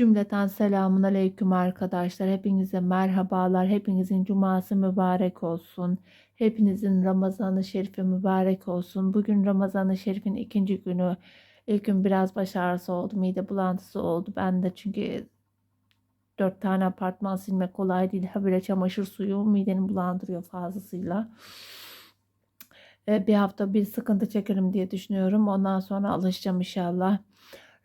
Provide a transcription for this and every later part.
Cümleten selamun aleyküm arkadaşlar. Hepinize merhabalar. Hepinizin cuması mübarek olsun. Hepinizin Ramazanı Şerifi mübarek olsun. Bugün Ramazanı Şerif'in ikinci günü. İlk gün biraz baş ağrısı oldu. Mide bulantısı oldu. Ben de çünkü dört tane apartman silmek kolay değil. Habire çamaşır suyu mideni bulandırıyor fazlasıyla. Bir hafta bir sıkıntı çekerim diye düşünüyorum. Ondan sonra alışacağım inşallah.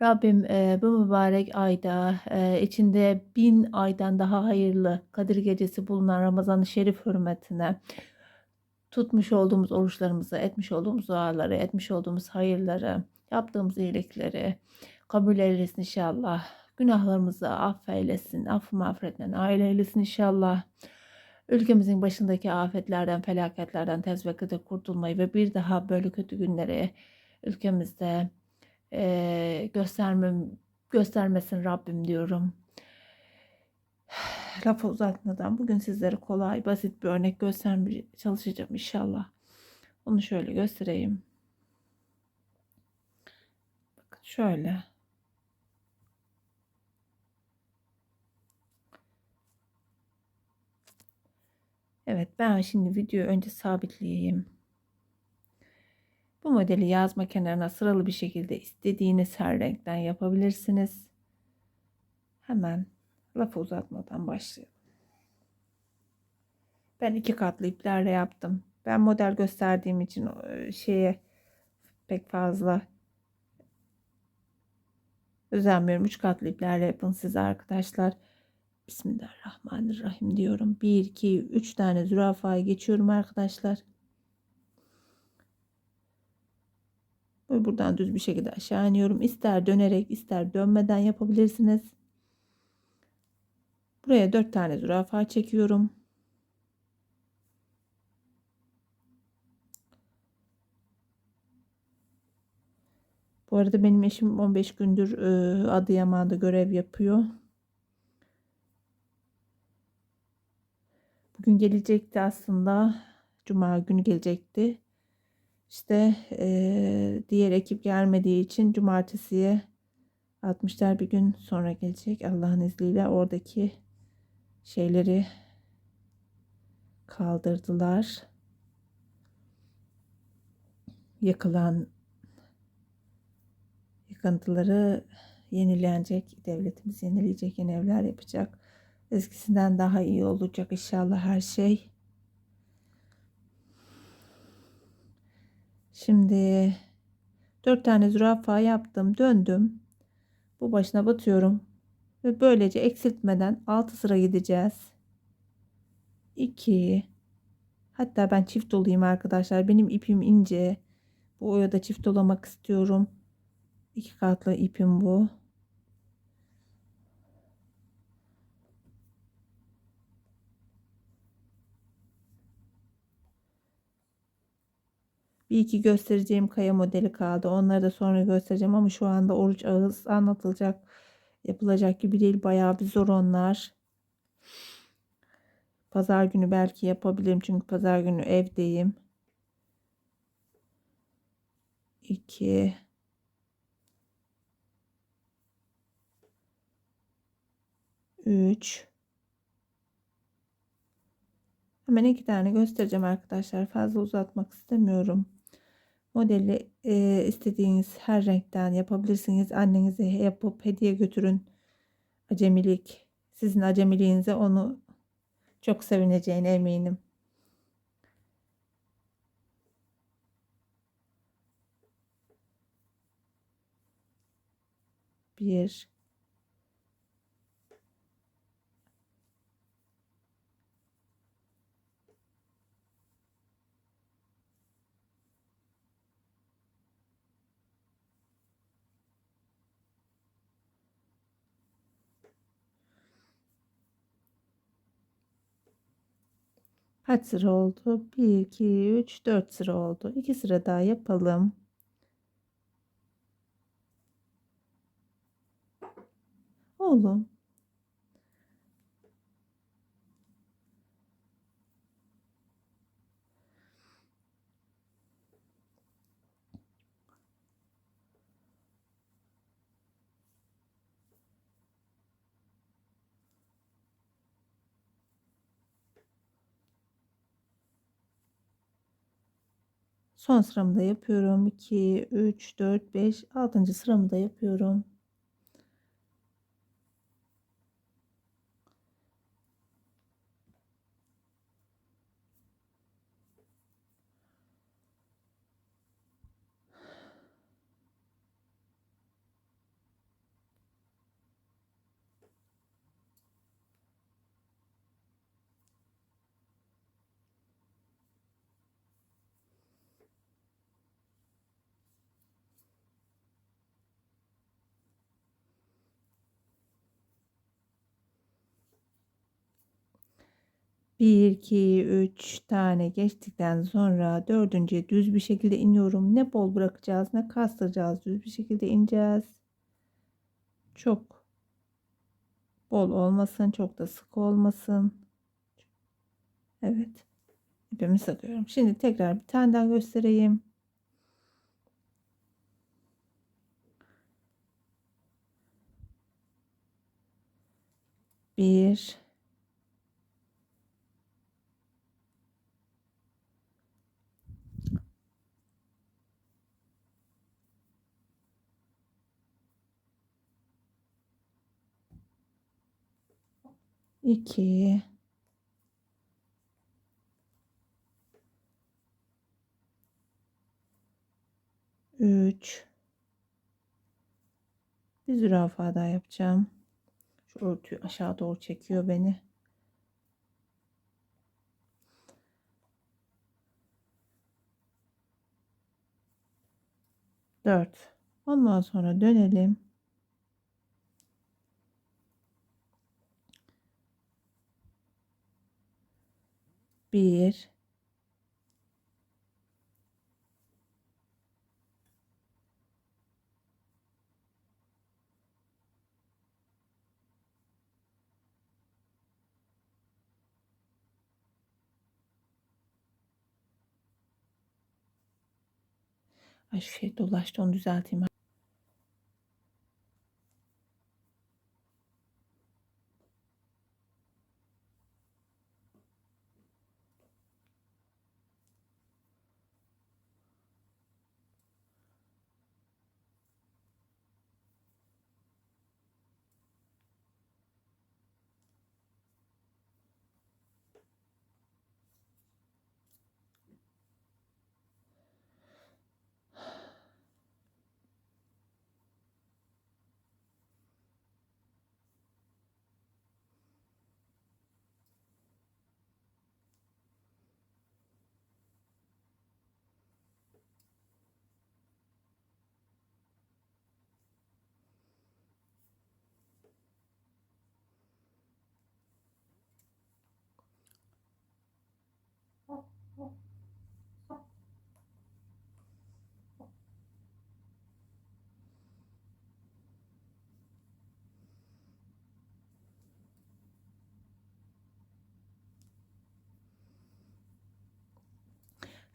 Rabbim e, bu mübarek ayda e, içinde bin aydan daha hayırlı Kadir Gecesi bulunan Ramazan-ı Şerif hürmetine tutmuş olduğumuz oruçlarımızı, etmiş olduğumuz duaları, etmiş olduğumuz hayırları, yaptığımız iyilikleri kabul eylesin inşallah. Günahlarımızı affeylesin, affı mağfiretten aile inşallah. Ülkemizin başındaki afetlerden, felaketlerden tez vakitte kurtulmayı ve bir daha böyle kötü günleri ülkemizde e, göstermem, göstermesin Rabbim diyorum. Lafı uzatmadan bugün sizlere kolay, basit bir örnek göstermeye çalışacağım inşallah. Onu şöyle göstereyim. Bakın şöyle. Evet ben şimdi videoyu önce sabitleyeyim. Bu modeli yazma kenarına sıralı bir şekilde istediğiniz her renkten yapabilirsiniz. Hemen lafı uzatmadan başlayalım. Ben iki katlı iplerle yaptım. Ben model gösterdiğim için e, şeye pek fazla özenmiyorum. Üç katlı iplerle yapın siz arkadaşlar. Bismillahirrahmanirrahim diyorum. 1, 2, 3 tane zürafayı geçiyorum arkadaşlar. Ve buradan düz bir şekilde aşağı iniyorum. İster dönerek ister dönmeden yapabilirsiniz. Buraya 4 tane zürafa çekiyorum. Bu arada benim eşim 15 gündür e, Adıyaman'da görev yapıyor. Bugün gelecekti aslında. Cuma günü gelecekti. İşte e, diğer ekip gelmediği için cumartesiye 60'lar bir gün sonra gelecek Allah'ın izniyle oradaki şeyleri kaldırdılar. Yakılan yıkıntıları yenilenecek. Devletimiz yenileyecek, yeni evler yapacak. Eskisinden daha iyi olacak inşallah her şey. Şimdi dört tane zürafa yaptım. Döndüm. Bu başına batıyorum. Ve böylece eksiltmeden 6 sıra gideceğiz. 2 Hatta ben çift olayım arkadaşlar. Benim ipim ince. Bu oyada çift olamak istiyorum. İki katlı ipim bu. Bir iki göstereceğim kaya modeli kaldı. Onları da sonra göstereceğim ama şu anda oruç ağız anlatılacak yapılacak gibi değil. Bayağı bir zor onlar. Pazar günü belki yapabilirim çünkü pazar günü evdeyim. 2 3 Hemen iki tane göstereceğim arkadaşlar. Fazla uzatmak istemiyorum. Modeli e, istediğiniz her renkten yapabilirsiniz. Annenize yapıp hediye götürün. Acemilik sizin acemiliğinize onu çok sevineceğine eminim. Bir, Kaç sıra oldu? 1, 2, 3, 4 sıra oldu. 2 sıra daha yapalım. Oğlum. Son sıramı da yapıyorum. 2, 3, 4, 5, 6. sıramı da yapıyorum. Bir, iki, üç tane geçtikten sonra dördüncüye düz bir şekilde iniyorum. Ne bol bırakacağız ne kastıracağız. Düz bir şekilde ineceğiz. Çok bol olmasın. Çok da sık olmasın. Evet. İpimi sakıyorum. Şimdi tekrar bir tane daha göstereyim. Bir, 2 3 bir zürafa daha yapacağım. Şu örtüyü aşağı doğru çekiyor beni. Dört. Ondan sonra dönelim. Bir Ay şey dolaştı onu düzelteyim.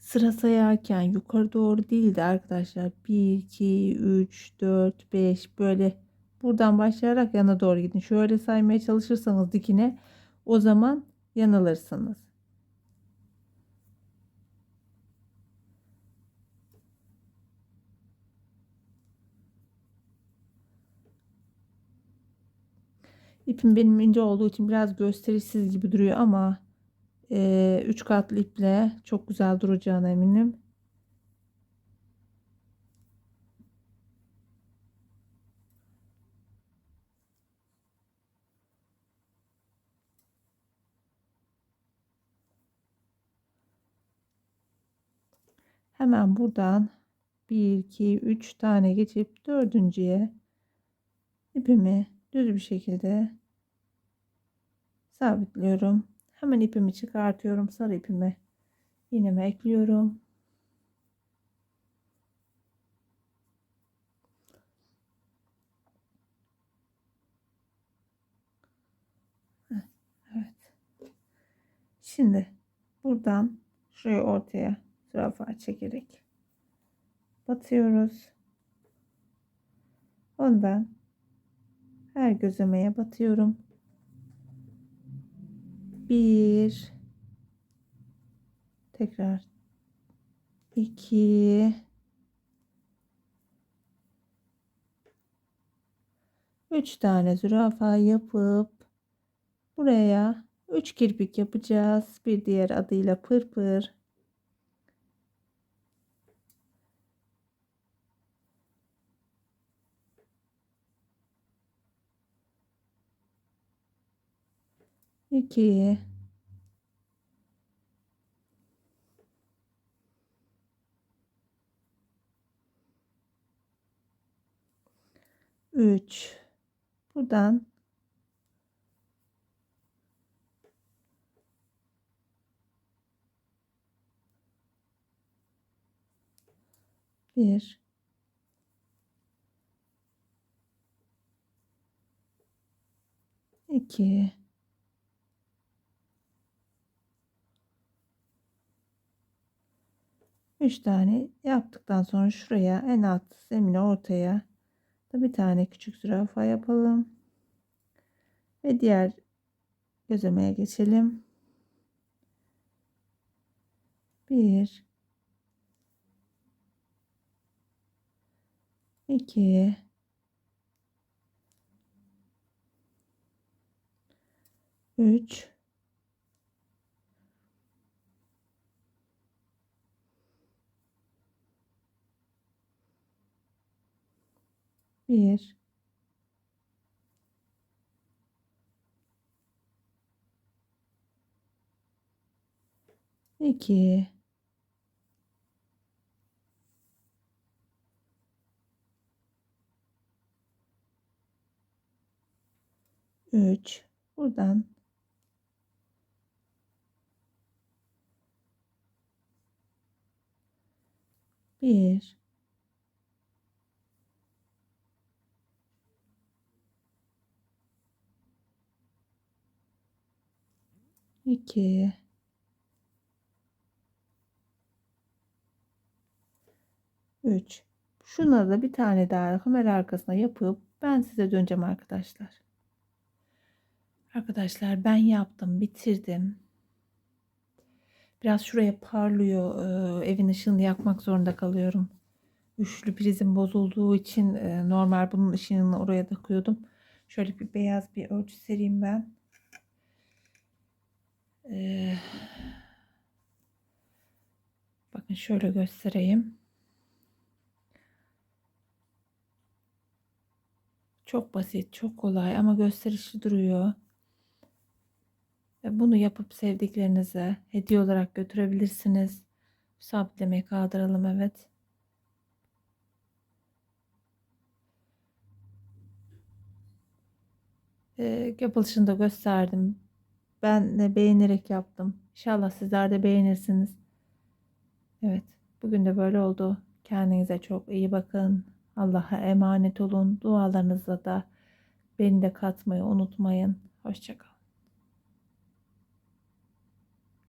Sıra sayarken yukarı doğru değil de arkadaşlar 1, 2, 3, 4, 5 böyle buradan başlayarak yana doğru gidin. Şöyle saymaya çalışırsanız dikine o zaman yanılırsınız. İpim benim ince olduğu için biraz gösterişsiz gibi duruyor ama 3 e, katlı iple çok güzel duracağına eminim. Hemen buradan 1 2 3 tane geçip dördüncüye ipimi düz bir şekilde sabitliyorum. Hemen ipimi çıkartıyorum. Sarı ipimi iğneme ekliyorum. Evet. Şimdi buradan şuraya ortaya zürafa çekerek batıyoruz. Ondan her gözlemeye batıyorum bir tekrar 2 3 tane zürafa yapıp buraya 3 kirpik yapacağız. Bir diğer adıyla pırpır. İki. Üç. Buradan bir iki üç tane yaptıktan sonra şuraya en alt zemine ortaya da bir tane küçük zürafa yapalım ve diğer gözlemeye geçelim. Bir, iki, üç, bir, iki, üç. Buradan. Bir, iki, üç. Şuna da bir tane daha kamera arkasına yapıp ben size döneceğim arkadaşlar. Arkadaşlar ben yaptım, bitirdim. Biraz şuraya parlıyor. Evin ışığını yakmak zorunda kalıyorum. Üçlü prizim bozulduğu için normal bunun ışığını oraya takıyordum. Şöyle bir beyaz bir örtü sereyim ben. Ee, bakın şöyle göstereyim. Çok basit, çok kolay ama gösterişli duruyor. Ve bunu yapıp sevdiklerinize hediye olarak götürebilirsiniz. Sabitlemeyi kaldıralım evet. Ee, yapılışını da gösterdim. Ben de beğenerek yaptım. İnşallah sizler de beğenirsiniz. Evet, bugün de böyle oldu. Kendinize çok iyi bakın. Allah'a emanet olun. Dualarınızda da beni de katmayı unutmayın. Hoşçakalın.